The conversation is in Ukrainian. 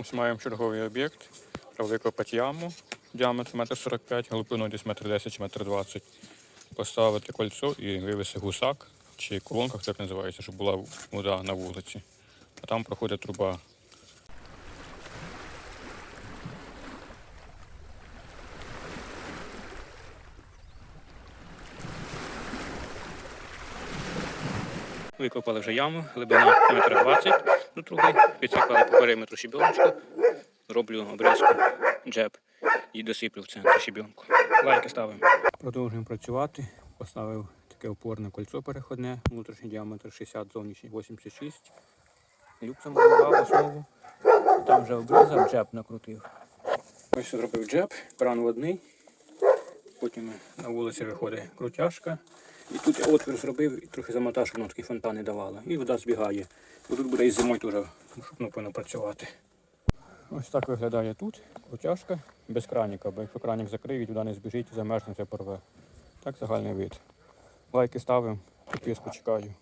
Ось маємо черговий об'єкт. Викопати яму діаметр 1,45 м, глибиною десь 1,10 м, 1,20 м. Поставити кольцо і вивести гусак чи колонка, як називається, щоб була вода на вулиці. А там проходить труба. Викопали вже яму, глибина 1,20 м до труби, підсипали по периметру щебіночку, роблю обрізку джеб і досиплю в центр щебінку. Лайки ставимо. Продовжуємо працювати. Поставив таке опорне кольцо переходне, внутрішній діаметр 60, зовнішній 86. Люк замалював основу. Там вже обрізав, джеб накрутив. Ось зробив джеб, кран водний. Потім на вулиці виходить крутяшка. І тут я отвір зробив і трохи замотав, щоб воно такі фонтани давало. І вода збігає. Бо тут буде і зимою теж, щоб воно працювати. Ось так виглядає тут крутяшка без краніка, бо якщо кранік закриють, вода не збіжить, замерзне, це порве. Так загальний вид. Лайки ставимо, підписку чекаю.